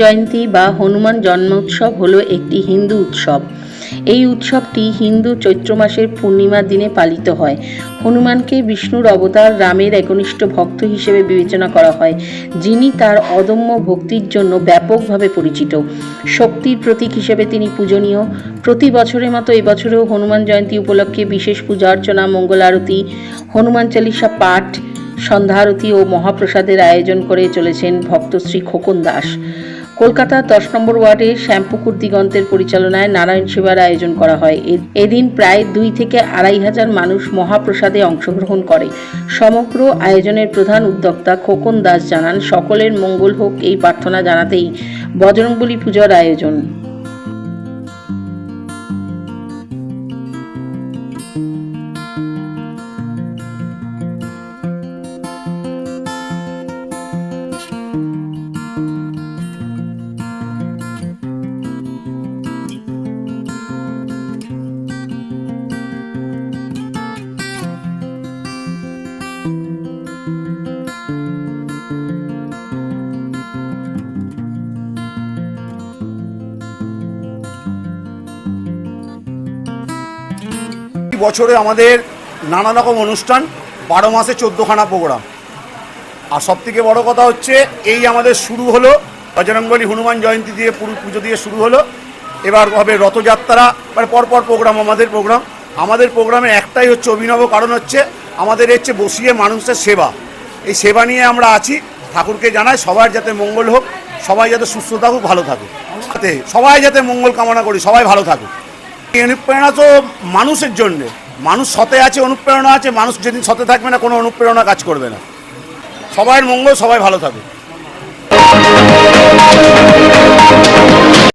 জয়ন্তী বা হনুমান জন্মোৎসব হলো একটি হিন্দু উৎসব। এই উৎসবটি হিন্দু চৈত্র মাসের পূর্ণিমার দিনে পালিত হয়। হনুমানকে বিষ্ণুর অবতার রামের একনিষ্ঠ ভক্ত হিসেবে বিবেচনা করা হয়, যিনি তার অদম্য ভক্তির জন্য ব্যাপকভাবে পরিচিত। শক্তির প্রতীক হিসেবে তিনি পূজনীয়। প্রতি বছরের মতো এবছরেও হনুমান জয়ন্তী উপলক্ষে বিশেষ পূজা অর্চনা, মঙ্গল আরতি, হনুমান চালিসা পাঠ সন্ধ্যারতি ও মহাপ্রসাদের আয়োজন করে চলেছেন ভক্তশ্রী খোকন দাস। কলকাতার দশ নম্বর ওয়ার্ডে শ্যামপুকুর দিগন্তের পরিচালনায় নারায়ণ সেবার আয়োজন করা হয়। এদিন প্রায় দুই থেকে আড়াই হাজার মানুষ মহাপ্রসাদে অংশগ্রহণ করে। সমগ্র আয়োজনের প্রধান উদ্যোক্তা খোকন দাস জানান, সকলের মঙ্গল হোক এই প্রার্থনা জানাতেই বজরংবলী পূজার আয়োজন। বছরে আমাদের নানা রকম অনুষ্ঠান, বারো মাসে চোদ্দোখানা প্রোগ্রাম। আর সব থেকে বড় কথা হচ্ছে, এই আমাদের শুরু হলো বজরঙ্গলী হনুমান জয়ন্তী দিয়ে পুরো পুজো দিয়ে শুরু হলো। এবার হবে রথযাত্রা মানে পরপর প্রোগ্রাম, আমাদের প্রোগ্রাম। আমাদের প্রোগ্রামে একটাই হচ্ছে অভিনব কারণ হচ্ছে, আমাদের হচ্ছে বসিয়ে মানুষের সেবা। এই সেবা নিয়ে আমরা আছি, ঠাকুরকে জানাই, সবার যাতে মঙ্গল হোক, সবাই যাতে সুস্থ থাকুক, ভালো থাকুক। সবাই যাতে মঙ্গল কামনা করি, সবাই ভালো থাকুক। অনুপ্রেরণা তো মানুষের জন্যে। মানুষ সতে আছে, অনুপ্রেরণা আছে, মানুষ যেদিন সতে থাকবে না, কোনো অনুপ্রেরণা কাজ করবে না। সবাই মঙ্গল, সবাই ভালো থাকবে